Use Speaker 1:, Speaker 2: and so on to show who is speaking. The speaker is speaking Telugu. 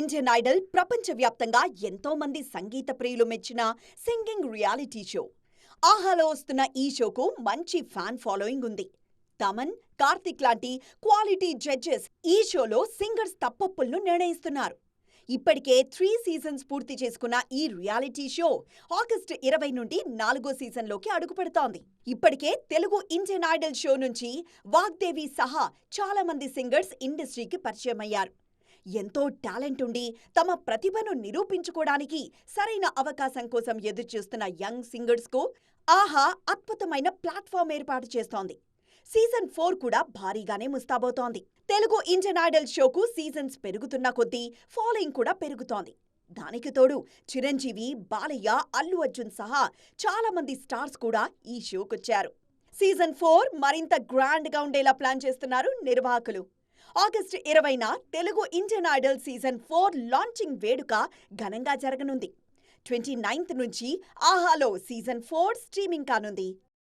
Speaker 1: ఇండియన్ ఐడల్ ప్రపంచవ్యాప్తంగా ఎంతో మంది సంగీత ప్రియులు మెచ్చిన సింగింగ్ రియాలిటీ షో. ఆహాలో వస్తున్న ఈ షోకు మంచి ఫ్యాన్ ఫాలోయింగ్ ఉంది. తమన్ కార్తిక్ లాంటి క్వాలిటీ జడ్జెస్ ఈ షోలో సింగర్స్ తప్పప్పులను నిర్ణయిస్తున్నారు. ఇప్పటికే త్రీ సీజన్స్ పూర్తి చేసుకున్న ఈ రియాలిటీ షో ఆగస్టు ఇరవై నుండి నాలుగో సీజన్లోకి అడుగుపెడుతోంది. ఇప్పటికే తెలుగు ఇండియన్ ఐడల్ షో నుంచి వాగ్దేవి సహా చాలా మంది సింగర్స్ ఇండస్ట్రీకి పరిచయం అయ్యారు ఎంతో టాలెంట్ ఉండి తమ ప్రతిభను నిరూపించుకోవడానికి సరైన అవకాశం కోసం ఎదురుచూస్తున్న యంగ్ సింగర్స్కు ఆహా అద్భుతమైన ప్లాట్ఫామ్ ఏర్పాటు చేస్తోంది. సీజన్ ఫోర్ కూడా భారీగానే ముస్తాబోతోంది తెలుగు ఇండియన్ ఐడల్ షోకు సీజన్స్ పెరుగుతున్న కొద్దీ ఫాలోయింగ్ కూడా పెరుగుతోంది. దానికి తోడు చిరంజీవి బాలయ్య అల్లు అర్జున్ సహా చాలా మంది స్టార్స్ కూడా ఈ షోకొచ్చారు. సీజన్ ఫోర్ మరింత గ్రాండ్గా ఉండేలా ప్లాన్ చేస్తున్నారు నిర్వాహకులు. ఆగస్టు ఇరవైన Telugu Indian Idol season four launching వేడుక ఘనంగా జరగనుంది. ట్వంటీ నైన్త్ నుంచి ఆహాలో సీజన్ ఫోర్ స్ట్రీమింగ్ కానుంది.